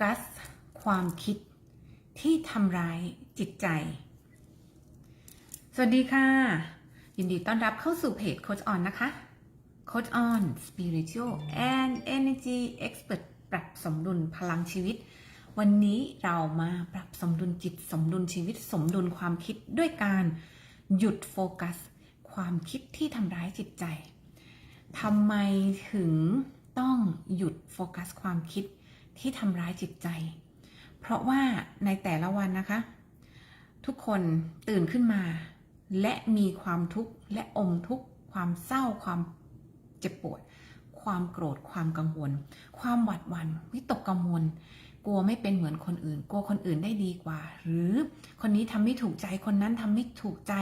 กัส ความคิดที่ทำร้ายจิตใจ สวัสดีค่ะ ยินดีต้อนรับเข้าสู่เพจโค c ออนนะคะโค c ออน Spiritual and Energy Expert ปรับสมดุลพลังชีวิต วันนี้เรามาปรับสมดุลจิตสมดุลชีวิต สมดุลความคิดด้วยการหยุดโฟกัส ความคิดที่ทำร้ายจิตใจทำไมถึงต้องหยุดโฟกัสความคิด ที่ทำร้ายจิตใจ เพราะว่าในแต่ละวันนะคะ ทุกคนตื่นขึ้นมา และมีความทุกข์และอมทุกข์ความเศร้าความเจ็บปวด ความโกรธความกังวล ความหวาดหวัน่นวิตกกังวลกลัวไม่เป็นเหมือนคนอื่น กลัวคนอื่นได้ดีกว่า หรือคนนี้ทำไม่ถูกใจคนนั้นทำไม่ถูกใจ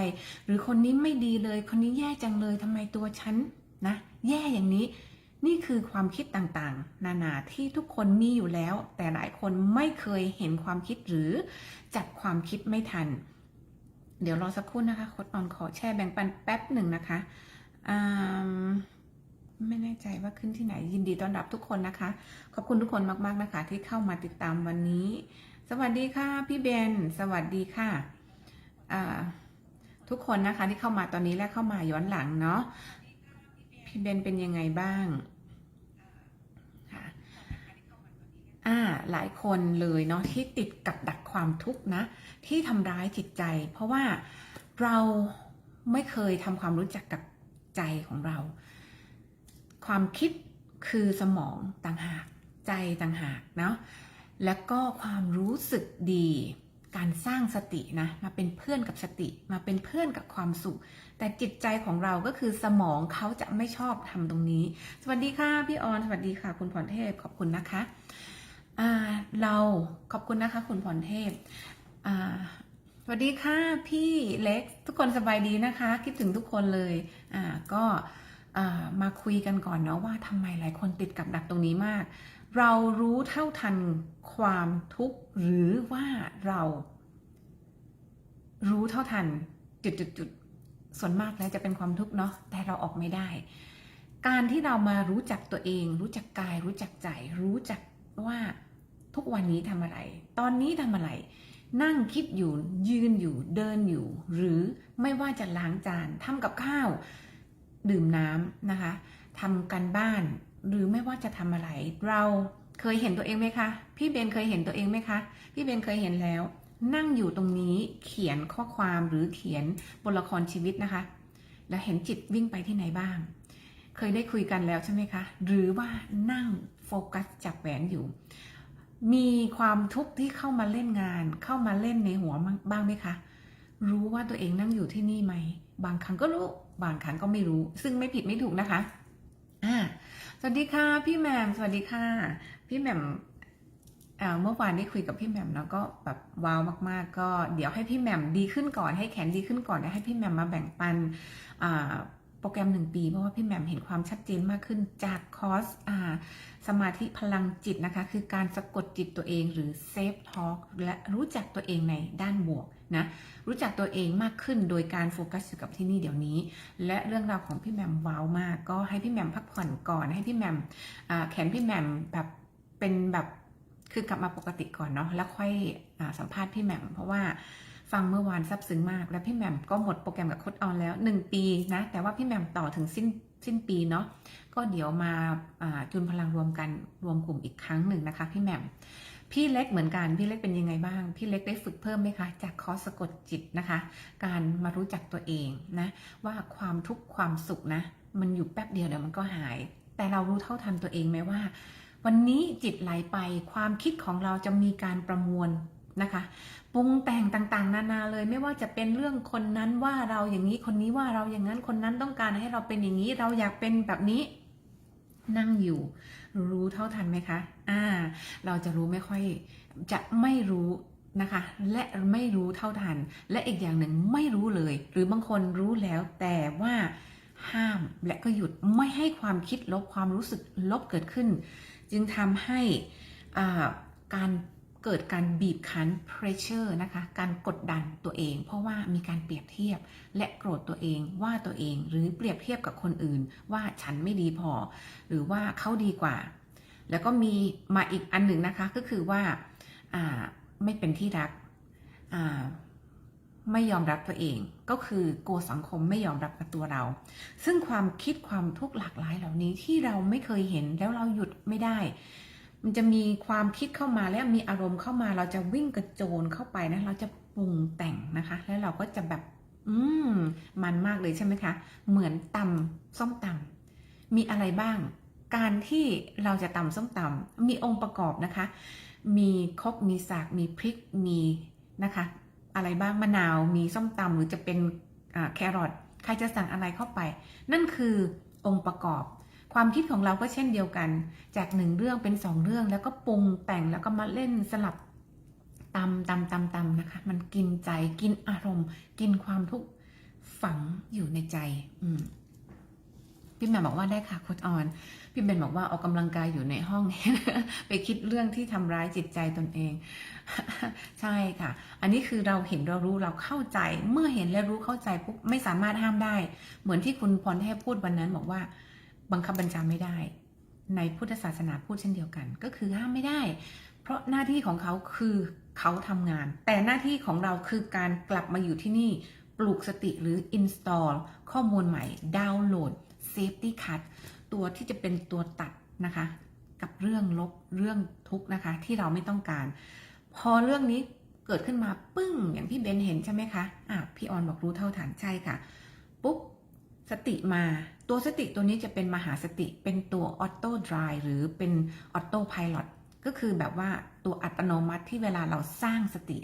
หรือคนนี้ไม่ดีเลย คนนี้แย่จังเลยทำไมตัวฉันนะ แย่อย่างนี้ นี่คือความคิดต่างๆ นานาที่ทุกคนมีอยู่แล้ว แต่หลายคนไม่เคยเห็นความคิดหรือจับความคิดไม่ทัน เดี๋ยวรอสักครู่นะคะโคดออนขอแชร์แบ่งปันแป๊บหนึ่งนะคะไม่แน่ใจว่าขึ้นที่ไหนยินดีต้อนรับทุกคนนะคะ ขอบคุณทุกคนมากๆนะคะ ที่เข้ามาติดตามวันนี้ สวัสดีค่ะพี่เบน สวัสดีค่ะทุกคนนะคะที่เข้ามาตอนนี้และเข้ามาย้อนหลังเนาะพี่เบนเป็นยังไงบ้างค่ะ อ่าหลายคนเลยเนาะที่ติดกับดักความทุกข์นะ ที่ทำร้ายจิตใจ เพราะว่าเราไม่เคยทำความรู้จักกับใจของเรา ความคิดคือสมองต่างหากใจต่างหากเนาะแล้วก็ความรู้สึกดี การสร้างสตินะมาเป็นเพื่อนกับสติมาเป็นเพื่อนกับความสุข แต่จิตใจของเราก็คือสมองเขาจะไม่ชอบทำตรงนี้ สวัสดีค่ะพี่ออนสวัสดีค่ะ คุณพรเทพขอบคุณนะคะ เราขอบคุณนะคะ คุณพรเทพสวัสดีค่ะพี่เล็กทุกคนสบายดีนะคะ คิดถึงทุกคนเลยอ่าก็มาคุยกันก่อนเนาะว่าทำไมหลายคนติดกับดักตรงนี้มาก เรารู้เท่าทันความทุกข์หรือว่าเรา รู้เท่าทันจุดจุดจุดๆๆส่วนมากแล้วจะเป็นความทุกข์เนาะแต่เราออกไม่ได้ การที่เรามารู้จักตัวเอง รู้จักกาย รู้จักใจ รู้จักว่า ทุกวันนี้ทำอะไร ตอนนี้ทำอะไร นั่งคิดอยู่ยืนอยู่เดินอยู่ หรือไม่ว่าจะล้างจานทำกับข้าว ดื่มน้ำนะคะทำกันบ้าน หรือไม่ว่าจะทำอะไร เราเคยเห็นตัวเองไหมคะ พี่เบนเคยเห็นตัวเองไหมคะ พี่เบนเคยเห็นแล้ว นั่งอยู่ตรงนี้เขียนข้อความหรือเขียนบทละครชีวิตนะคะ แล้วเห็นจิตวิ่งไปที่ไหนบ้าง เคยได้คุยกันแล้วใช่ไหมคะ หรือว่านั่งโฟกัสจับแหวนอยู่ มีความทุกข์ที่เข้ามาเล่นงาน เข้ามาเล่นในหัวบ้างไหมคะ รู้ว่าตัวเองนั่งอยู่ที่นี่ไหม บางครั้งก็รู้ บางครั้งก็ไม่รู้ ซึ่งไม่ผิดไม่ถูกนะคะอ่าสวัสดีค่ะ พี่แหม่มสวัสดีค่ะ พี่แหม่มเมื่อวานได้คุยกับพี่แหม่มแล้วก็แบบว้าวมาก ๆ ก็เดี๋ยวให้พี่แหม่มดีขึ้นก่อนให้แขนดีขึ้นก่อนแล้วให้พี่แหม่มมาแบ่งปันอ่า โปรแกรมหนึ่งปี เพราะว่าพี่แหม่มเห็นความชัดเจนมากขึ้นจากคอร์สอ่าสมาธิพลังจิตนะคะ คือการสะกดจิตตัวเองหรือเซฟทอ l k และรู้จักตัวเองในด้านบวกนะรู้จักตัวเองมากขึ้นโดยการโฟกัสอยู่กับที่นี่เดี๋ยวนี้ และเรื่องราวของพี่แหม่มว้าวมาก ก็ให้พี่แหม่มพักผ่อนก่อนให้พี่แหม่มแขนพี่แหม่มแบบเป็นแบบคือกลับมาปกติก่อนเนาะแล้วค่อยอสัมภาษณ์พี่แหม่มเพราะว่า ฟังเมื่อวานซับซึ้งมาก แล้วพี่แหม่มก็หมดโปรแกรมกับโค้ดออนแล้ว 1 ปีนะ แต่ว่าพี่แหม่มต่อถึงสิ้นสิ้นปีเนาะก็เดี๋ยวมาอ่าจุนพลังรวมกันรวมกลุ่มอีกครั้งหนึ่งนะคะ พี่แหม่มพี่เล็กเหมือนกัน พี่เล็กเป็นยังไงบ้าง พี่เล็กได้ฝึกเพิ่มไหมคะ จากคอร์สสะกดจิตนะคะ การมารู้จักตัวเองนะ ว่าความทุกข์ความสุขนะ มันอยู่แป๊บเดียวเดี๋ยวมันก็หาย แต่เรารู้เท่าทันตัวเองไหมว่า วันนี้จิตไหลไปความคิดของเราจะมีการประมวล นะคะปรุงแต่งต่างๆ นานาเลยไม่ว่าจะเป็นเรื่องคนนั้นว่าเราอย่างนี้คนนี้ว่าเราอย่างนั้นคนนั้นต้องการให้เราเป็นอย่างนี้เราอยากเป็นแบบนี้นั่งอยู่ รู้เท่าทันไหมคะอ่าเราจะรู้ไม่ค่อยจะไม่รู้นะคะ และไม่รู้เท่าทัน และอีกอย่างหนึ่งไม่รู้เลย หรือบางคนรู้แล้วแต่ว่าห้ามและก็หยุดไม่ให้ความคิดลบความรู้สึกลบเกิดขึ้น จึงทำให้การ เกิดการบีบคั้น pressure นะคะ การกดดันตัวเอง เพราะว่ามีการเปรียบเทียบและโกรธตัวเองว่าตัวเอง หรือเปรียบเทียบกับคนอื่น ว่าฉันไม่ดีพอ หรือว่าเขาดีกว่า แล้วก็มีมาอีกอันหนึ่งนะคะ ก็คือว่าไม่เป็นที่รักไม่ยอมรับตัวเอง ก็คือกลัวสังคมไม่ยอมรับกับตัวเรา ซึ่งความคิดความทุกข์หลากหลายเหล่านี้ที่เราไม่เคยเห็นแล้วเราหยุดไม่ได้ มันจะมีความคิดเข้ามาแล้วมีอารมณ์เข้ามา เราจะวิ่งกระโจนเข้าไปนะ เราจะปรุงแต่งนะคะ แล้วเราก็จะแบบ อืมมันมากเลยใช่ไหมคะ เหมือนตำส้มตำมีอะไรบ้าง การที่เราจะตำส้มตำมีองค์ประกอบนะคะ มีคกมีสากมีพริกมีนะคะ อะไรบ้างมะนาวมีส้มตำหรือจะเป็นแครอทใครจะสั่งอะไรเข้าไป นั่นคือองค์ประกอบ ความคิดของเราก็เช่นเดียวกัน จากหนึ่งเรื่องเป็นสองเรื่องแล้วก็ปรุงแต่งแล้วก็มาเล่นสลับตำตำตำตำนะคะ มันกินใจกินอารมณ์ กินความทุกข์ฝังอยู่ในใจ อืมพี่แม่บอกว่าได้ค่ะโค้ชออน พี่เบนบอกว่าออกกำลังกายอยู่ในห้อง ไปคิดเรื่องที่ทำร้ายจิตใจตนเอง ใช่ค่ะ อันนี้คือเราเห็นเรารู้เราเข้าใจ เมื่อเห็นและรู้เข้าใจปุ๊บไม่สามารถห้ามได้ เหมือนที่คุณพรเทพพูดวันนั้นบอกว่า บังคับบัญชาไม่ได้ ในพุทธศาสนาพูดเช่นเดียวกัน ก็คือห้ามไม่ได้ เพราะหน้าที่ของเขาคือเขาทำงาน แต่หน้าที่ของเราคือการกลับมาอยู่ที่นี่ปลูกสติหรือ install ข้อมูลใหม่ดาวน์โหลด safety cut ตัวที่จะเป็นตัวตัดนะคะ กับเรื่องลบเรื่องทุกนะคะ ที่เราไม่ต้องการ พอเรื่องนี้เกิดขึ้นมาปึ้งอย่างที่เบนเห็นใช่ไหมคะอะพี่ออนบอกรู้เท่าฐานใช่ค่ะ ปุ๊บสติมา ตัวสติตัวนี้จะเป็นมหาสติเป็นตัวออโต้ดรายหรือเป็นออโต้พาย t ก็คือแบบว่าตัวอัตโนมัติที่เวลาเราสร้างสติ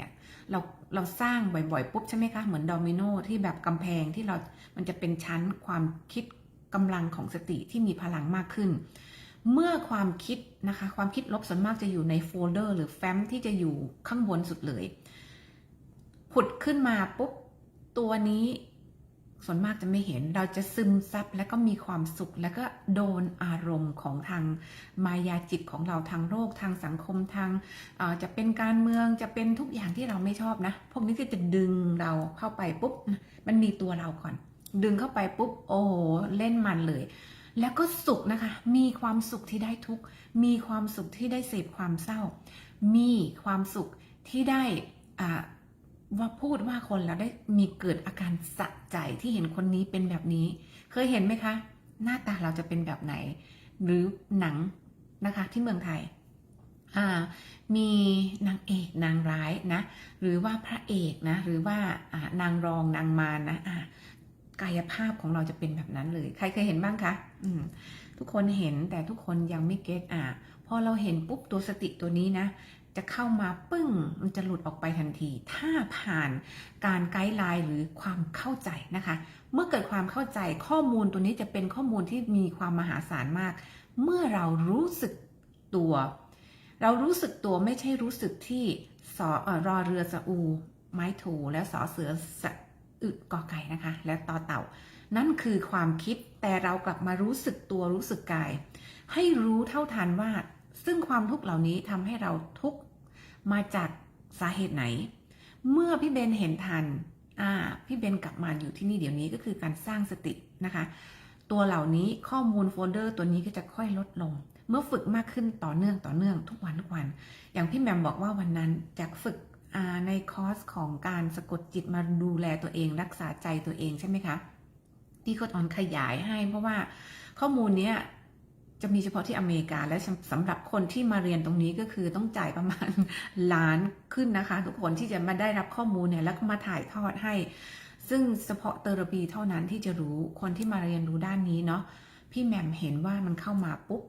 เราเราสร้างบ่อยๆปุ๊บใช่ไหมคะเหมือนโดมิโนที่แบบกำแพงที่เรา มันจะเป็นชั้นความคิดกำลังของสติที่มีพลังมากขึ้น เมื่อความคิดนะคะ ความคิดลบส่วนมากจะอยู่ในโฟลเดอร์ หรือแฟ้มที่จะอยู่ข้างบนสุดเลย ผุดขึ้นมาปุ๊บตัวนี้ ส่วนมากจะไม่เห็นเราจะซึมซับแล้วก็มีความสุข แล้วก็โดนอารมณ์ของทางมายาจิตของเราทางโลกทางสังคมทางจะเป็นการเมืองจะเป็นทุกอย่างที่เราไม่ชอบนะ พวกนี้ก็จะดึงเราเข้าไปปุ๊บ มันมีตัวเราก่อน ดึงเข้าไปปุ๊บ โอ้โหเล่นมันเลย แล้วก็สุขนะคะ มีความสุขที่ได้ทุกมีความสุขที่ได้เสพความเศร้า มีความสุขที่ได้อ่า ว่าพูดว่าคนแล้วได้มีเกิดอาการสะใจที่เห็นคนนี้เป็นแบบนี้ เคยเห็นไหมคะ หน้าตาเราจะเป็นแบบไหน หรือหนังนะคะที่เมืองไทยอ่ามีนางเอกนางร้ายนะ หรือว่าพระเอกนะ หรือว่าอ่านางรองนางมารนนะอ่ากายภาพของเราจะเป็นแบบนั้นเลย ใครเคยเห็นบ้างคะอืมทุกคนเห็นแต่ทุกคนยังไม่เก็ตอ่าพอเราเห็นปุ๊บตัวสติตัวนี้นะ จะเข้ามาปึ้ง มันจะหลุดออกไปทันที ถ้าผ่านการไกด์ไลน์หรือความเข้าใจนะคะ เมื่อเกิดความเข้าใจข้อมูลตัวนี้จะเป็นข้อมูลที่มีความมหาศาลมาก เมื่อเรารู้สึกตัว เรารู้สึกตัวไม่ใช่รู้สึกที่สอรอเรือสะอู ไม้โถแล้วสอเสือสะอึกอไก่นะคะ และต่อเต่า นั่นคือความคิดแต่เรากลับมารู้สึกตัวรู้สึกกาย ให้รู้เท่าทันว่าซึ่งความทุกข์เหล่านี้ทำให้เราทุกข์ มาจากสาเหตุไหน เมื่อพี่เบนเห็นทันอ่าพี่เบนกลับมาอยู่ที่นี่เดี๋ยวนี้ก็คือการสร้างสตินะคะ ตัวเหล่านี้ข้อมูลโฟลเดอร์ตัวนี้ก็จะค่อยลดลง เมื่อฝึกมากขึ้นต่อเนื่องต่อเนื่องทุกวันทุกวัน อย่างพี่แมมบอกว่าวันนั้นจากฝึกอ่าในคอร์สของการสะกดจิตมาดูแลตัวเอง รักษาใจตัวเองใช่ไหมคะที่โค้ดออนขยายให้เพราะว่าข้อมูลเนี้ย จะมีเฉพาะที่อเมริกาและสำหรับคนที่มาเรียนตรงนี้ก็คือต้องจ่ายประมาณล้านขึ้นนะคะ ทุกคนที่จะมาได้รับข้อมูลเนี่ยแล้วก็มาถ่ายทอดให้ ซึ่งเฉพาะเทอราปีเท่านั้นที่จะรู้คนที่มาเรียนรู้ด้านนี้เนาะพี่แหม่มเห็นว่ามันเข้ามาปุ๊บ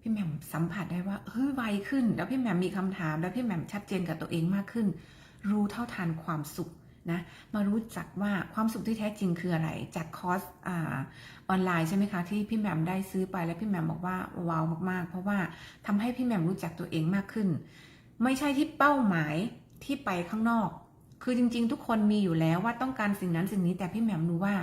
พี่แหม่มสัมผัสได้ว่าเฮ้ยไวขึ้น แล้วพี่แหม่มมีคำถาม แล้วพี่แหม่มชัดเจนกับตัวเองมากขึ้น รู้เท่าทันความสุข นะมารู้จักว่าความสุขที่แท้จริงคืออะไร จากคอร์สอออนไลน์ใช่ไหมคะ ที่พี่แหม่มได้ซื้อไปแล้วพี่แหม่มบอกว่าว้าวมากๆ เพราะว่าทำให้พี่แหม่มรู้จักตัวเองมากขึ้น ไม่ใช่ที่เป้าหมายที่ไปข้างนอก คือจริง ๆ ทุกคนมีอยู่แล้วว่าต้องการสิ่งนั้นสิ่งนี้แต่พี่แหม่มรู้ว่า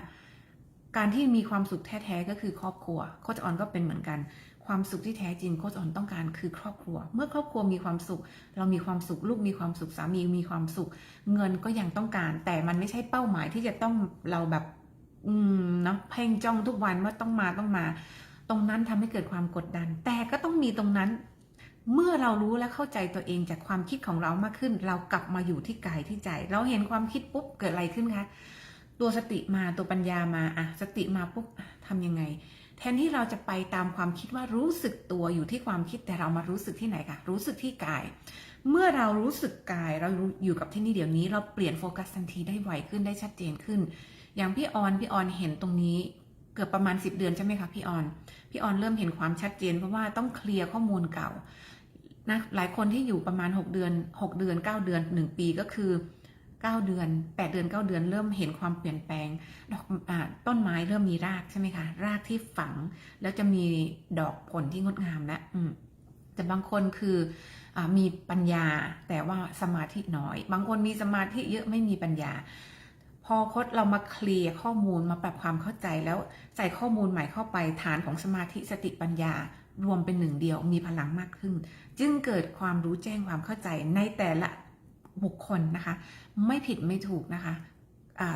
การที่มีความสุขแท้ๆก็คือครอบครัวโคชออนก็เป็นเหมือนกัน ความสุขที่แท้จริงโคชออนต้องการคือครอบครัว เมื่อครอบครัวมีความสุข เรามีความสุขลูกมีความสุขสามีมีความสุข เงินก็ยังต้องการ แต่มันไม่ใช่เป้าหมายที่จะต้องเราแบบ อืมเนาะเพ่งจ้องทุกวันว่าต้องมาต้องมา ตรงนั้นทำให้เกิดความกดดัน แต่ก็ต้องมีตรงนั้น เมื่อเรารู้และเข้าใจตัวเองจากความคิดของเรามากขึ้น เรากลับมาอยู่ที่กายที่ใจ เราเห็นความคิดปุ๊บเกิดอะไรขึ้นคะตัวสติมาตัวปัญญามาอะสติมาปุ๊บทำยังไง แทนที่เราจะไปตามความคิดว่ารู้สึกตัวอยู่ที่ความคิดแต่เรามารู้สึกที่ไหนคะรู้สึกที่กาย เมื่อเรารู้สึกกายเราอยู่กับที่นี่เดี๋ยวนี้ เราเปลี่ยนโฟกัสทันทีได้ไวขึ้นได้ชัดเจนขึ้น อย่างพี่ออนพี่ออนเห็นตรงนี้เกือบประมาณ 10 เดือนใช่ไหมคะพี่ออน พี่ออนเริ่มเห็นความชัดเจนเพราะว่าต้องเคลียร์ข้อมูลเก่านะหลายคนที่อยู่ประมาณ 6 เดือน 6 เดือน 9 เดือน 1 ปีก็คือ 9 เดือน 8 เดือน 9 เดือนเริ่มเห็นความเปลี่ยนแปลง ดอกอต้นไม้เริ่มมีรากใช่ไหมคะ รากที่ฝัง แล้วจะมีดอกผลที่งดงามแล้วแต่บางคนคืออมีปัญญาแต่ว่าสมาธิน้อย บางคนมีสมาธิเยอะไม่มีปัญญา พอคดเรามาเคลียร์ข้อมูลมาปรับความเข้าใจแล้วใส่ข้อมูลใหม่เข้าไปฐานของสมาธิสติปัญญารวมเป็นหนึ่งเดียวมีพลังมากขึ้น จึงเกิดความรู้แจ้งความเข้าใจในแต่ละ บุคคลนะคะ ไม่ผิดไม่ถูกนะคะ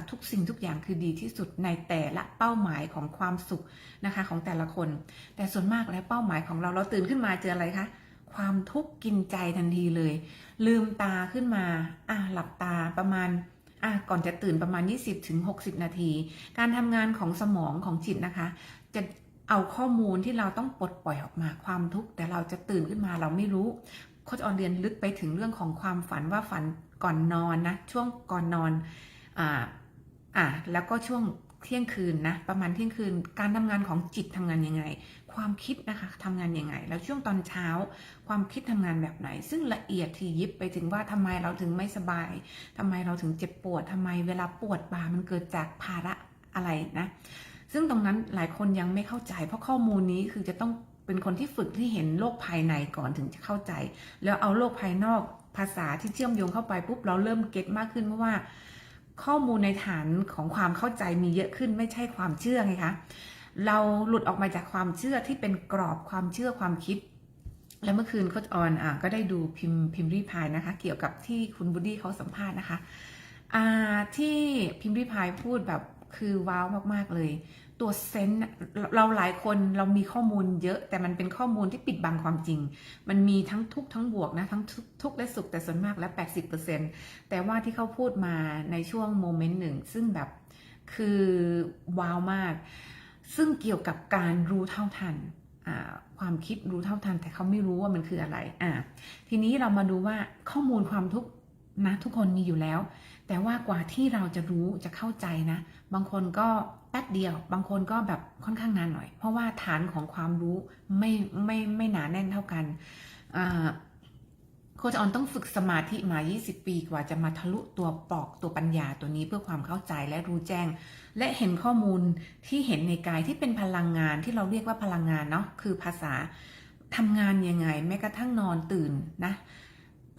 ทุกสิ่งทุกอย่างคือดีที่สุดในแต่ละเป้าหมายของความสุขนะคะของแต่ละคน แต่ส่วนมากแล้วเป้าหมายของเราเราตื่นขึ้นมาเจออะไรคะความทุกข์กินใจทันทีเลย ลืมตาขึ้นมาอะหลับตาประมาณอะก่อนจะตื่นประมาณ 20-60ถึง60นาที การทำงานของสมองของจิตนะคะ จะเอาข้อมูลที่เราต้องปลดปล่อยออกมาความทุกข์แต่เราจะตื่นขึ้นมาเราไม่รู้ โคชออนเรียนลึกไปถึงเรื่องของความฝันว่าฝันก่อนนอนนะช่วงก่อนนอนอ่าอ่าแล้วก็ช่วงเที่ยงคืนนะประมาณเที่ยงคืนการทำงานของจิตทำงานยังไง ความคิดนะคะทำงานยังไง แล้วช่วงตอนเช้าความคิดทำงานแบบไหน ซึ่งละเอียดทียิบไปถึงว่าทำไมเราถึงไม่สบายทำไมเราถึงเจ็บปวดทำไมเวลาปวดบ่ามันเกิดจากภาระอะไรนะ ซึ่งตรงนั้นหลายคนยังไม่เข้าใจ เพราะข้อมูลนี้คือจะต้อง เป็นคนที่ฝึกที่เห็นโลกภายในก่อนถึงจะเข้าใจ แล้วเอาโลกภายนอกภาษาที่เชื่อมโยงเข้าไปปุ๊บเราเริ่มเก็ตมากขึ้นเพราะว่า ข้อมูลในฐานของความเข้าใจมีเยอะขึ้นไม่ใช่ความเชื่อไงคะเราหลุดออกมาจากความเชื่อที่เป็นกรอบความเชื่อความคิด แล้วเมื่อคืนโคชออนอะก็ได้ดูพิมพ์พิมพ์รีพายนะคะ เกี่ยวกับที่คุณบูดดี้เขาสัมภาษณ์นะคะอ่าที่พิมพ์รีพายพูดแบบคือว้าวมากๆเลย ตัวเซนส์เราหลายคนเรามีข้อมูลเยอะ แต่มันเป็นข้อมูลที่ปิดบังความจริง มันมีทั้งทุกทั้งบวกนะทั้งทุกทุกและสุขแต่ส่วนมากแล้ว80%แต่ว่าที่เขาพูดมาในช่วงโมเมนต์หนึ่งซึ่งแบบคือว้าวมาก ซึ่งเกี่ยวกับการรู้เท่าทันความคิดรู้เท่าทัน แต่เขาไม่รู้ว่ามันคืออะไรอ่าทีนี้เรามาดูว่าข้อมูลความทุกข์ นะทุกคนมีอยู่แล้ว แต่ว่ากว่าที่เราจะรู้จะเข้าใจนะ บางคนก็แป๊บเดียว บางคนก็แบบค่อนข้างนานหน่อย เพราะว่าฐานของความรู้ไม่ไม่ไม่หนาแน่นเท่ากันโคชออนต้องฝึกสมาธิมา 20 ปีกว่าจะมาทะลุตัวปอกตัวปัญญาตัวนี้เพื่อความเข้าใจและรู้แจ้ง และเห็นข้อมูลที่เห็นในกายที่เป็นพลังงานที่เราเรียกว่าพลังงานเนาะคือภาษาทำงานยังไงแม้กระทั่งนอนตื่นนะ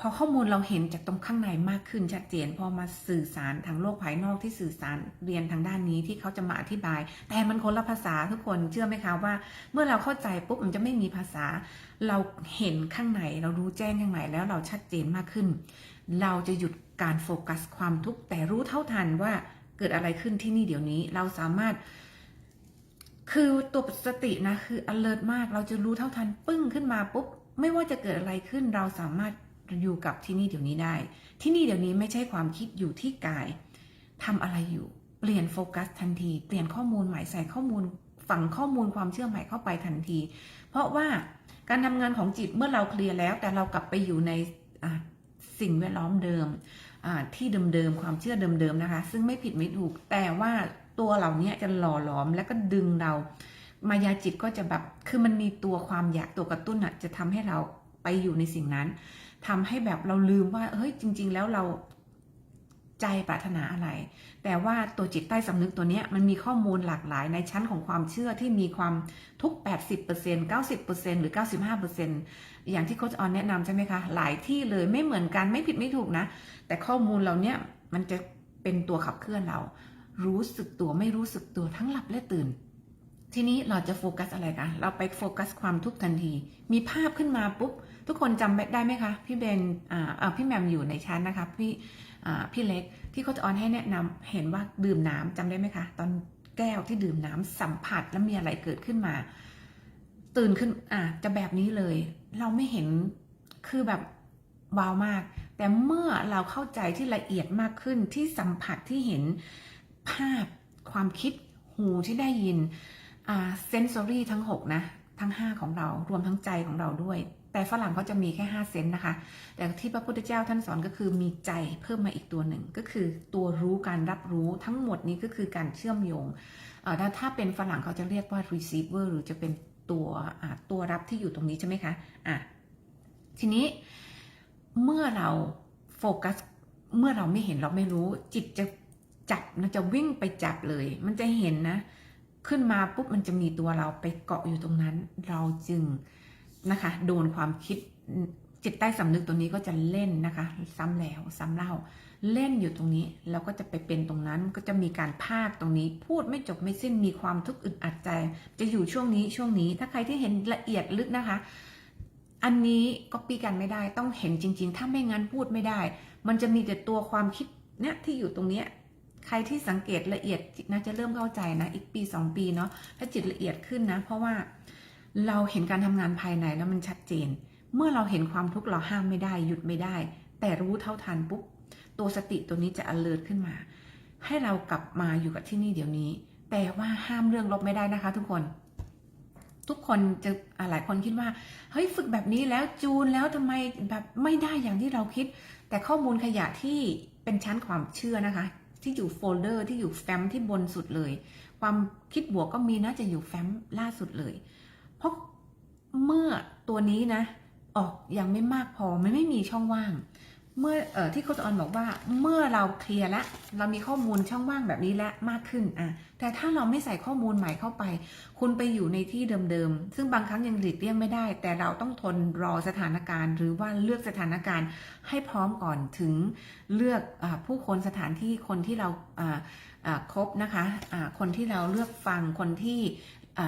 พอข้อมูลเราเห็นจากตรงข้างในมากขึ้นชัดเจนพอมาสื่อสารทางโลกภายนอกที่สื่อสารเรียนทางด้านนี้ที่เขาจะมาอธิบาย แต่มันคนละภาษาทุกคนเชื่อไหมคะว่า เมื่อเราเข้าใจปุ๊บมันจะไม่มีภาษา เราเห็นข้างในเรารู้แจ้งข้างในแล้วเราชัดเจนมากขึ้น เราจะหยุดการโฟกัสความทุกข์แต่รู้เท่าทันว่าเกิดอะไรขึ้นที่นี่เดี๋ยวนี้เราสามารถ คือตัวสตินะคือ alert มาก เราจะรู้เท่าทันปึ้งขึ้นมาปุ๊บไม่ว่าจะเกิดอะไรขึ้นเราสามารถ อยู่กับที่นี่เดี๋ยวนี้ได้ ที่นี่เดี๋ยวนี้ไม่ใช่ความคิดอยู่ที่กายทำอะไรอยู่ เปลี่ยนโฟกัสทันที เปลี่ยนข้อมูลใหม่ใส่ข้อมูลฝังข้อมูลความเชื่อใหม่เข้าไปทันที เพราะว่าการทำงานของจิตเมื่อเราเคลียร์แล้ว แต่เรากลับไปอยู่ในสิ่งแวดล้อมเดิมที่เดิมๆความเชื่อเดิมๆนะคะ ซึ่งไม่ผิดไม่ถูก แต่ว่าตัวเหล่านี้จะหล่อหลอมและก็ดึงเรา มายาจิตก็จะแบบ คือมันมีตัวความอยากตัวกระตุ้นอะจะทำให้เรา ไปอยู่ในสิ่งนั้นทำให้แบบเราลืมว่าเฮ้ยจริง ๆ แล้วเราใจปรารถนาอะไร แต่ว่าตัวจิตใต้สำนึกตัวเนี้ยมันมีข้อมูลหลากหลายในชั้นของความเชื่อที่มีความทุก 80% 90%หรือ 95%อย่างที่โค้ชออนแนะนำใช่ไหมคะ หลายที่เลยไม่เหมือนกันไม่ผิดไม่ถูกนะ แต่ข้อมูลเราเนี้ยมันจะเป็นตัวขับเคลื่อนเรา รู้สึกตัวไม่รู้สึกตัวทั้งหลับและตื่น ทีนี้เราจะโฟกัสอะไรกัน เราไปโฟกัสความทุกข์ทันที มีภาพขึ้นมาปุ๊บ ทุกคนจำได้ไหมคะ พี่เบนอ่าพี่แหมมอยู่ในชั้นนะคะพี่อ่าพี่เล็กที่เขาจะออนให้แนะนำเห็นว่าดื่มน้ำจำได้ไหมคะ ตอนแก้วที่ดื่มน้ำสัมผัสแล้วมีอะไรเกิดขึ้นมา ตื่นขึ้นอะจะแบบนี้เลย เราไม่เห็นคือแบบว้าวมาก แต่เมื่อเราเข้าใจที่ละเอียดมากขึ้นที่สัมผัสที่เห็นภาพความคิดหูที่ได้ยินเซนซอรี่ทั้ง 6 นะ ทั้ง 5 ของเรารวมทั้งใจของเราด้วย แต่ฝรั่งเขาจะมีแค่ 5 เซนส์นะคะ แต่ที่พระพุทธเจ้าท่านสอนก็คือมีใจเพิ่มมาอีกตัวหนึ่ง ก็คือตัวรู้การรับรู้ทั้งหมดนี้ก็คือการเชื่อมโยงถ้าถ้าเป็นฝรั่งเขาจะเรียกว่า receiver หรือจะเป็นตัวตัวรับที่อยู่ตรงนี้ใช่ไหมคะอะทีนี้เมื่อเราโฟกัสเมื่อเราไม่เห็นเราไม่รู้ จิตจะจับมันจะวิ่งไปจับเลย มันจะเห็นนะ ขึ้นมาปุ๊บมันจะมีตัวเราไปเกาะอยู่ตรงนั้น เราจึง นะคะ โดนความคิดจิตใต้สำนึกตัวนี้ก็จะเล่นนะคะ ซ้ำแล้วซ้ำเล่า เล่นอยู่ตรงนี้แล้วก็จะไปเป็นตรงนั้นก็จะมีการพากตรงนี้ พูดไม่จบไม่สิ้นมีความทุกข์อึดอัดใจ จะอยู่ช่วงนี้ช่วงนี้ ถ้าใครที่เห็นละเอียดลึกนะคะ อันนี้ก็ปีกันไม่ได้ต้องเห็นจริง ๆ ถ้าไม่งั้นพูดไม่ได้ มันจะมีแต่ตัวความคิดเนี่ยที่อยู่ตรงเนี้ยใครที่สังเกตละเอียดนะจะเริ่มเข้าใจนะ อีกปีสองปีเนาะถ้าจิตละเอียดขึ้นนะ เพราะว่า เราเห็นการทำงานภายในแล้วมันชัดเจน เมื่อเราเห็นความทุกข์เราห้ามไม่ได้ หยุดไม่ได้ แต่รู้เท่าทันปุ๊บตัวสติตัวนี้จะ alert ขึ้นมา ให้เรากลับมาอยู่กับที่นี่เดี๋ยวนี้ แต่ว่าห้ามเรื่องลบไม่ได้นะคะ ทุกคน ทุกคนจะหลายคนคิดว่าเฮ้ยฝึกแบบนี้แล้วจูนแล้วทำไมแบบไม่ได้อย่างที่เราคิด แต่ข้อมูลขยะที่เป็นชั้นความเชื่อนะคะ ที่อยู่โฟลเดอร์ที่อยู่แฟ้มที่บนสุดเลย ความคิดบวกก็มีนะจะอยู่แฟ้มล่าสุดเลย ราะเมื่อตัวนี้นะ ออกยังไม่มากพอมันไม่มีช่องว่าง เมื่ออที่โคชออนบอกว่าเมื่อเราเคลียร์แล้วเรามีข้อมูลช่องว่างแบบนี้แล้วมากขึ้นอะแต่ถ้าเราไม่ใส่ข้อมูลใหม่เข้าไป คุณไปอยู่ในที่เดิมๆซึ่งบางครั้งยังหลีกเลี่ยงไม่ได้ แต่เราต้องทนรอสถานการณ์ หรือว่าเลือกสถานการณ์ให้พร้อมก่อนถึงเลือกอผู้คนสถานที่คนที่เราคบนะคะอ่าคนที่เราเลือกฟังคนที่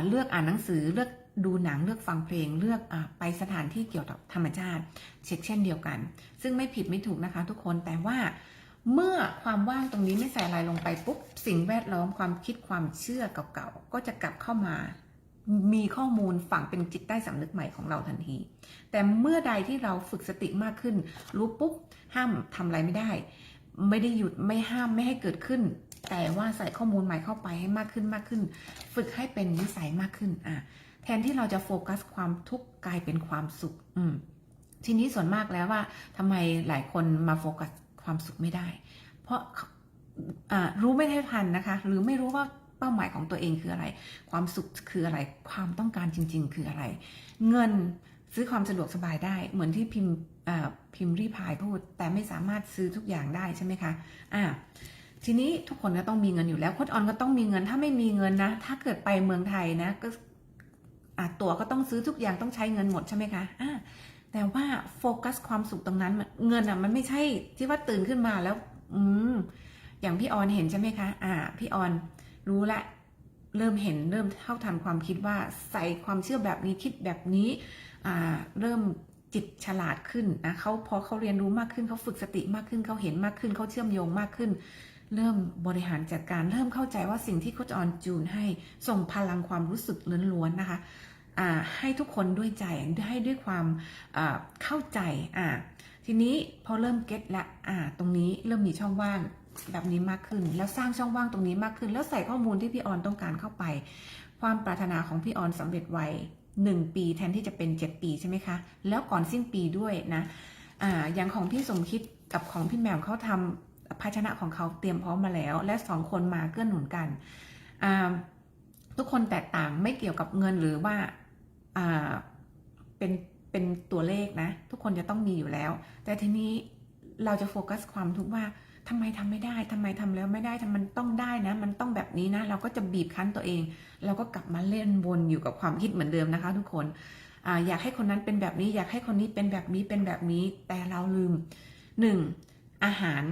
เลือกอ่านหนังสือเลือก ดูหนังเลือกฟังเพลงเลือกอไปสถานที่เกี่ยวกับธรรมชาติเช็คเช่นเดียวกัน ซึ่งไม่ผิดไม่ถูกนะคะทุกคนแต่ว่าเมื่อความว่างตรงนี้ไม่ใส่อะไรลงไปปุ๊บสิ่งแวดล้อมความคิดความเชื่อเก่าๆก็จะกลับเข้ามา มีข้อมูลฝังเป็นจิตใต้สำนึกใหม่ของเราทันที แต่เมื่อใดที่เราฝึกสติมากขึ้น รู้ปุ๊บห้ามทำอะไรไม่ได้ ไม่ได้หยุดไม่ห้ามไม่ให้เกิดขึ้น แต่ว่าใส่ข้อมูลใหม่เข้าไปให้มากขึ้นมากขึ้น ฝึกให้เป็นนิสัยมากขึ้นอะ แทนที่เราจะโฟกัสความทุกข์กลายเป็นความสุข อืม ทีนี้ส่วนมากแล้วว่าทำไมหลายคนมาโฟกัสความสุขไม่ได้ เพราะรู้ไม่เท่าทันนะคะ หรือไม่รู้ว่าเป้าหมายของตัวเองคืออะไร ความสุขคืออะไร ความต้องการจริง ๆ คืออะไร เงินซื้อความสะดวกสบายได้ เหมือนที่พิมพ์พิมพ์รีพายพูด แต่ไม่สามารถซื้อทุกอย่างได้ใช่ไหมคะอ่าทีนี้ทุกคนก็ต้องมีเงินอยู่แล้วโค้ดออนก็ต้องมีเงินถ้าไม่มีเงินนะ ถ้าเกิดไปเมืองไทยนะ ก็ ตั๋วก็ต้องซื้อทุกอย่างต้องใช้เงินหมดใช่ไหมคะอ่าแต่ว่าโฟกัสความสุขตรงนั้นมันเงินอะมันไม่ใช่ที่ว่าตื่นขึ้นมาแล้ว อืมอย่างพี่ออนเห็นใช่ไหมคะ อ่า พี่ออนรู้ละเริ่มเห็นเริ่มเท่าทันความคิดว่าใส่ความเชื่อแบบนี้คิดแบบนี้อ่าเริ่มจิตฉลาดขึ้นนะเขาพอเขาเรียนรู้มากขึ้นเขาฝึกสติมากขึ้นเขาเห็นมากขึ้นเขาเชื่อมโยงมากขึ้น เริ่มบริหารจัดการเริ่มเข้าใจว่าสิ่งที่โคชออนจูนให้ส่งพลังความรู้สึกล้วนๆนะคะให้ทุกคนด้วยใจให้ด้วยความเข้าใจทีนี้พอเริ่มเก็ตละตรงนี้เริ่มมีช่องว่างแบบนี้มากขึ้น แล้วสร้างช่องว่างตรงนี้มากขึ้น แล้วใส่ข้อมูลที่พี่ออนต้องการเข้าไป ความปรารถนาของพี่ออนสำเร็จไวหนึ่งปีแทนที่จะเป็น7ปีใช่ไหมคะ แล้วก่อนสิ้นปีด้วยนะ อ่า อย่างของพี่สมคิดกับของพี่แหม่มเขาทำ ภาชนะของเขาเตรียมพร้อมมาแล้ว และสองคนมาเกื้อหนุนกันทุกคนแตกต่างไม่เกี่ยวกับเงินหรือว่าเป็นเป็นตัวเลขนะ ทุกคนจะต้องมีอยู่แล้ว แต่ทีนี้เราจะโฟกัสความทุกข์ว่าทำไมทำไม่ได้ทำไมทำแล้วไม่ได้ทำมันต้องได้นะ มันต้องแบบนี้นะ เราก็จะบีบคั้นตัวเอง เราก็กลับมาเล่นวนอยู่กับความคิดเหมือนเดิมนะคะ ทุกคนออยากให้คนนั้นเป็นแบบนี้ อยากให้คนนี้เป็นแบบนี้เป็นแบบนี้ แต่เราลืมหนึ่งอาหาร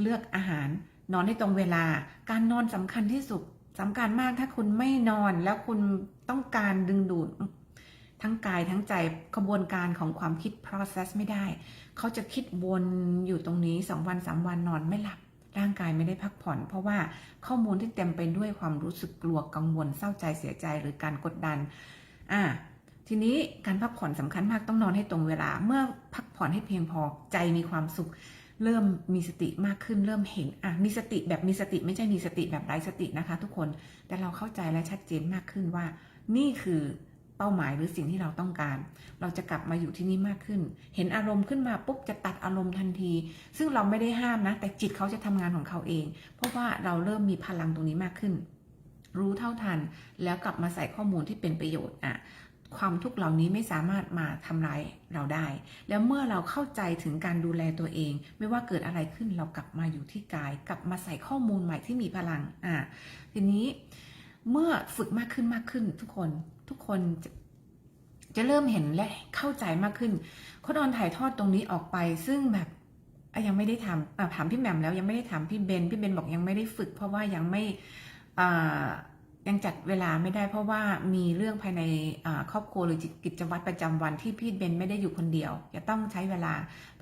เลือกอาหาร นอนให้ตรงเวลา การนอนสำคัญที่สุดสำคัญมากถ้าคุณไม่นอนแล้วคุณต้องการดึงดูด ทั้งกายทั้งใจกระบวนการของความคิด process ไม่ได้ เขาจะคิดวนอยู่ตรงนี้สองวันสามวันนอนไม่หลับร่างกายไม่ได้พักผ่อน เพราะว่าข้อมูลที่เต็มไปด้วยความรู้สึกกลัวกังวลเศร้าใจเสียใจหรือการกดดัน อ่า ทีนี้การพักผ่อนสำคัญมากต้องนอนให้ตรงเวลา เมื่อพักผ่อนให้เพียงพอใจมีความสุข เริ่มมีสติมากขึ้นเริ่มเห็นอะมีสติแบบมีสติไม่ใช่มีสติแบบไร้สตินะคะ ทุกคนแต่เราเข้าใจและชัดเจนมากขึ้นว่า นี่คือเป้าหมายหรือสิ่งที่เราต้องการ เราจะกลับมาอยู่ที่นี่มากขึ้น เห็นอารมณ์ขึ้นมาปุ๊บจะตัดอารมณ์ทันที ซึ่งเราไม่ได้ห้ามนะ แต่จิตเขาจะทำงานของเขาเอง เพราะว่าเราเริ่มมีพลังตรงนี้มากขึ้น รู้เท่าทัน แล้วกลับมาใส่ข้อมูลที่เป็นประโยชน์อะ ความทุกข์เหล่านี้ไม่สามารถมาทำร้ายเราได้ แล้วเมื่อเราเข้าใจถึงการดูแลตัวเอง ไม่ว่าเกิดอะไรขึ้นเรากลับมาอยู่ที่กาย กลับมาใส่ข้อมูลใหม่ที่มีพลังอะทีนี้เมื่อฝึกมากขึ้นมากขึ้น ทุกคนทุกคนจะจะเริ่มเห็นและเข้าใจมากขึ้นโคดออนถ่ายทอดตรงนี้ออกไป ซึ่งแบบยังไม่ได้ทำถามพี่แหม่มแล้วยังไม่ได้ถามพี่เบนพี่เบนบอกยังไม่ได้ฝึก เพราะว่ายังไม่อ่า ยังจัดเวลาไม่ได้เพราะว่ามีเรื่องภายในครอบครัวหรือกิจวัตรประจำวันที่พี่เบนไม่ได้อยู่คนเดียว จะต้องใช้เวลา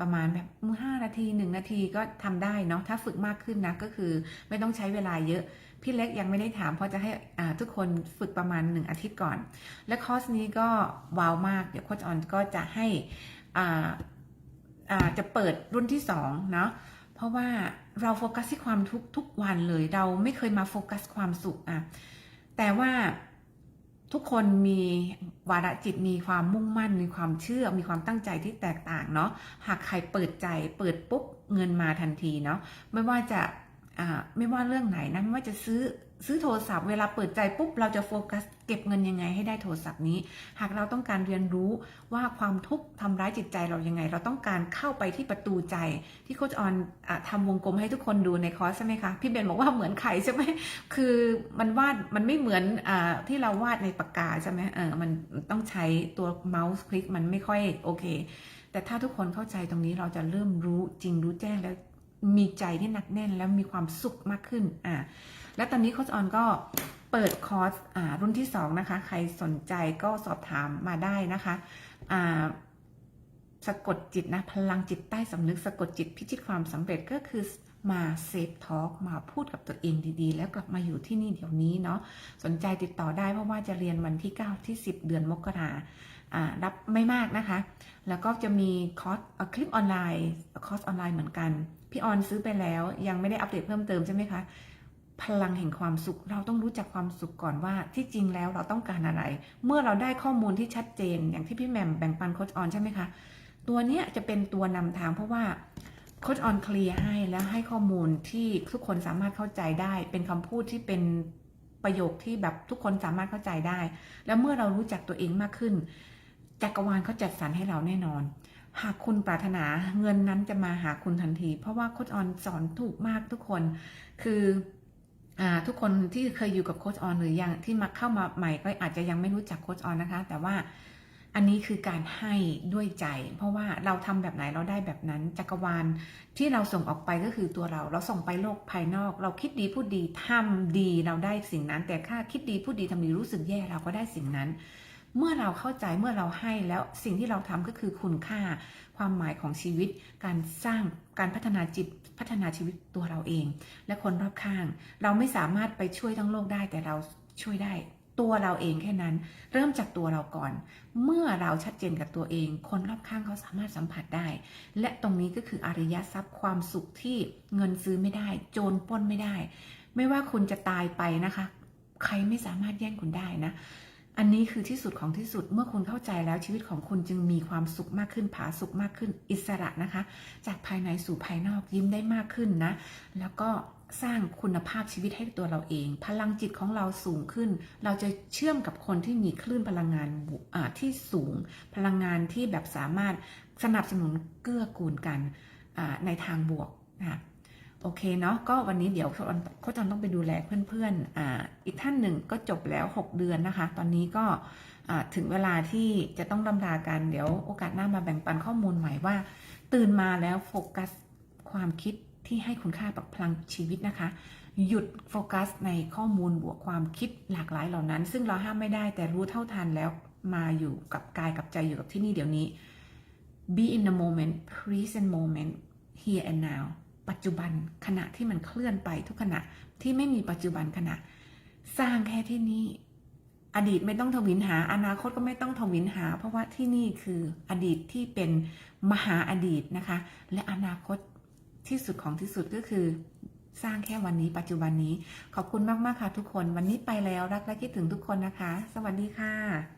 ประมาณแบบห้านาทีหนึ่งนาทีก็ทำได้เนาะถ้าฝึกมากขึ้นนะก็คือไม่ต้องใช้เวลาเยอะ พี่เล็กยังไม่ได้ถามเพราะจะให้ทุกคนฝึกประมาณ1อาทิตย์ก่อน และคอร์สนี้ก็ว้าวมากเดี๋ยวโค้ชออนก็จะให้จะเปิดรุ่นที่2เนาะเพราะว่าเราโฟกัสที่ความทุกทุกวันเลย เราไม่เคยมาโฟกัสความสุขอะ แต่ว่าทุกคนมีวาระจิตมีความมุ่งมั่น มีความเชื่อ มีความตั้งใจที่แตกต่างเนาะหากใครเปิดใจเปิดปุ๊บเงินมาทันทีเนาะไม่ว่าจะ ไม่ว่าเรื่องไหนนะไม่ว่าจะซื้อซื้อโทรศัพท์เวลาเปิดใจปุ๊บเราจะโฟกัสเก็บเงินยังไงให้ได้โทรศัพท์นี้ หากเราต้องการเรียนรู้ว่าความทุกข์ทำร้ายจิตใจเรายังไง เราต้องการเข้าไปที่ประตูใจที่โคชออนอะทำวงกลมให้ทุกคนดูในคอร์สใช่ไหมคะพี่เบนบอกว่าเหมือนไข่ใช่ไหมคือมันวาดมันไม่เหมือนอที่เราวาดในปากกาใช่ไหมเออมันต้องใช้ตัวเมาส์คลิกมันไม่ค่อยโอเค แต่ถ้าทุกคนเข้าใจตรงนี้เราจะเริ่มรู้จริงรู้แจ้งแล้ว มีใจที่หนักแน่นแล้วมีความสุขมากขึ้นอ่าและตอนนี้โค้ชออนก็เปิดคอร์สอ่ารุ่นที่2นะคะ ใครสนใจก็สอบถามมาได้นะคะอ่าสะกดจิตนะ พลังจิตใต้สำนึกสะกดจิตพิชิตความสำเร็จก็คือมาเซฟทอล์กมาพูดกับตัวเองดีๆ แล้วกลับมาอยู่ที่นี่เดี๋ยวนี้เนาะสนใจติดต่อได้เพราะว่าจะเรียนวันที่ 9 ที่ 10 เดือนมกราอ่า รับไม่มากนะคะ แล้วก็จะมีคอร์สคลิปออนไลน์คอร์สออนไลน์เหมือนกัน พี่ออนซื้อไปแล้วยังไม่ได้อัปเดตเพิ่มเติมใช่ไหมคะพลังแห่งความสุข เราต้องรู้จักความสุขก่อนว่าที่จริงแล้วเราต้องการอะไร เมื่อเราได้ข้อมูลที่ชัดเจน อย่างที่พี่แหม่มแบ่งปันโคชออนใช่ไหมคะ ตัวเนี้ยจะเป็นตัวนำทางเพราะว่าโคชออนเคลียร์ให้แล้วให้ข้อมูลที่ทุกคนสามารถเข้าใจได้ เป็นคำพูดที่เป็นประโยคที่แบบทุกคนสามารถเข้าใจได้ แล้วเมื่อเรารู้จักตัวเองมากขึ้น จักรวาลเขาจัดสรรให้เราแน่นอน หากคุณปรารถนาเงินนั้นจะมาหาคุณทันที เพราะว่าโค้ชออนสอนถูกมากทุกคน คืออทุกคนที่เคยอยู่กับโค้ชออนหรือยังที่มาเข้ามาใหม่ก็อาจจะยังไม่รู้จักโค้ชออนนะคะ แต่ว่าอันนี้คือการให้ด้วยใจ เพราะว่าเราทำแบบไหนเราได้แบบนั้น จักรวาลที่เราส่งออกไปก็คือตัวเรา เราส่งไปโลกภายนอก เราคิดดีพูดดีทำดีเราได้สิ่งนั้น แต่ถ้าคิดดีพูดดีทำดีรู้สึกแย่เราก็ได้สิ่งนั้น เมื่อเราเข้าใจเมื่อเราให้แล้วสิ่งที่เราทำก็คือคุณค่า ความหมายของชีวิต การสร้างการพัฒนาจิตพัฒนาชีวิตตัวเราเอง และคนรอบข้าง เราไม่สามารถไปช่วยทั้งโลกได้แต่เราช่วยได้ตัวเราเองแค่นั้น เริ่มจากตัวเราก่อน เมื่อเราชัดเจนกับตัวเอง คนรอบข้างเขาสามารถสัมผัสได้ และตรงนี้ก็คืออริยทรัพย์ความสุขที่เงินซื้อไม่ได้ โจรปล้นไม่ได้ ไม่ว่าคุณจะตายไปนะคะ ใครไม่สามารถแย่งคุณได้นะ อันนี้คือที่สุดของที่สุดเมื่อคุณเข้าใจแล้วชีวิตของคุณจึงมีความสุขมากขึ้นผาสุขมากขึ้นอิสระนะคะ จากภายในสู่ภายนอกยิ้มได้มากขึ้นนะ แล้วก็สร้างคุณภาพชีวิตให้ตัวเราเอง พลังจิตของเราสูงขึ้น เราจะเชื่อมกับคนที่มีคลื่นพลังงานที่สูง พลังงานที่แบบสามารถสนับสนุนเกื้อกูลกันในทางบวกนะคะ โอเคเนาะก็วันนี้เดี๋ยวโค้ชจอนต้องไปดูแลเพื่อนๆอ่าอีกท่านหนึ่งก็จบแล้ว 6 เดือนนะคะ ตอนนี้ก็อ่าถึงเวลาที่จะต้องลำลากันเดี๋ยวโอกาสหน้ามาแบ่งปันข้อมูลใหม่ว่า ตื่นมาแล้วโฟกัสความคิดที่ให้คุณค่ากับพลังชีวิตนะคะ หยุดโฟกัสในข้อมูลบวกความคิดหลากหลายเหล่านั้น ซึ่งเราห้ามไม่ได้แต่รู้เท่าทันแล้วมาอยู่กับกายกับใจอยู่กับที่นี่เดี๋ยวนี้ be in the moment present moment here and now ปัจจุบันขณะที่มันเคลื่อนไปทุกขณะที่ไม่มีปัจจุบันขณะ สร้างแค่ที่นี่ อดีตไม่ต้องทวินหา อนาคตก็ไม่ต้องทวินหา เพราะว่าที่นี่คืออดีตที่เป็นมหาอดีตนะคะ และอนาคตที่สุดของที่สุดก็คือสร้างแค่วันนี้ปัจจุบันนี้ขอบคุณมาก ๆ ค่ะทุกคน วันนี้ไปแล้วรักและคิดถึงทุกคนนะคะ สวัสดีค่ะ